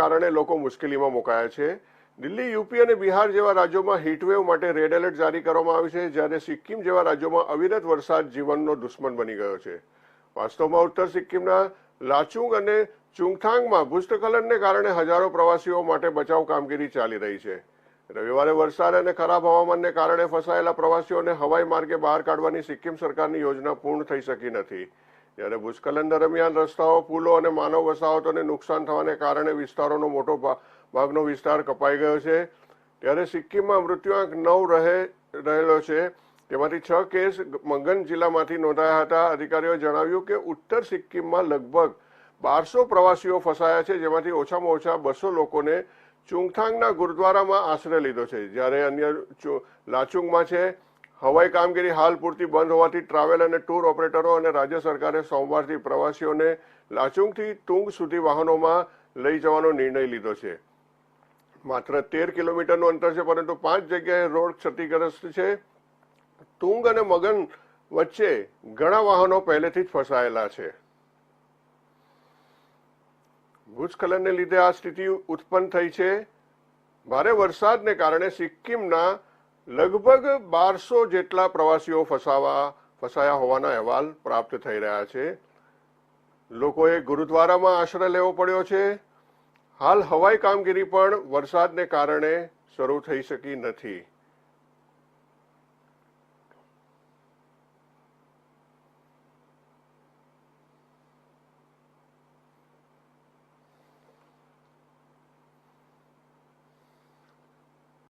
કારણે લોકો મુશ્કેલીમાં મુકાયા છે. દિલ્હી, યુપી અને બિહાર જેવા રાજ્યોમાં હીટવેવ માટે રેડ એલર્ટ જારી કરવામાં આવ્યું છે, જ્યારે સિક્કિમ જેવા રાજ્યોમાં અવિરત વરસાદ જીવનનો દુશ્મન બની ગયો છે. વાસ્તવમાં ઉત્તર સિક્કિમના લાચુંગ અને ચુંગથાંગમાં ભૂસ્ખલનને કારણે હજારો પ્રવાસીઓ માટે બચાવ કામગીરી ચાલી રહી છે. રવિવારે વરસાદ અને ખરાબ હવામાનને કારણે ફસાયેલા પ્રવાસીઓને હવાઈ માર્ગે બહાર કાઢવાની સિક્કિમ સરકારની યોજના પૂર્ણ થઈ શકી નથી. જ્યારે ભૂસ્ખલન દરમિયાન રસ્તાઓ પુલો અને માનવ વસાહતોને નુકસાન થવાને કારણે વિસ્તારોનો મોટો ભાગનો વિસ્તાર કપાઈ ગયો છે. ત્યારે સિક્કિમમાં મૃત્યુઆંક નવ રહે, રહેલો છે. તેમાંથી છ કેસ મંગન જિલ્લામાંથી નોંધાયા હતા. અધિકારીઓએ જણાવ્યું કે ઉત્તર સિક્કિમમાં લગભગ બારસો પ્રવાસીઓ ફસાયા છે, જેમાંથી ઓછામાં ઓછા બસો લોકોને ચુંગથાંગના ગુરુદ્વારામાં આશ્રય લીધો છે. જ્યારે અન્ય લાચુંગમાં છે હવાઈ કામગીરી હાલ પૂરતી બંધ હોવાથી ટ્રાવેલ અને ટૂર ઓપરેટરો અને રાજ્ય સરકારે સોમવારથી પ્રવાસીઓને લાચુંગથી તુંગ સુધી વાહનોમાં લઈ જવાનો નિર્ણય લીધો છે. માત્ર તેર કિલોમીટરનું અંતર છે, પરંતુ પાંચ જગ્યાએ રોડ ક્ષતિગ્રસ્ત છે. તુંગ અને મગન વચ્ચે ઘણા વાહનો પહેલેથી જ ફસાયેલા છે. ભૂસ્ખલનને લીધે આ સ્થિતિ ઉત્પન્ન થઈ છે. ભારે વરસાદને કારણે સિક્કિમના લગભગ બારસો જેટલા પ્રવાસીઓ ફસાવા, ફસાયા હોવાના અહેવાલ પ્રાપ્ત થઈ રહ્યા છે. લોકોએ ગુરુદ્વારામાં આશ્રય લેવો પડ્યો છે. હાલ હવાઈ કામગીરી પણ વરસાદને કારણે શરૂ થઈ શકી નથી.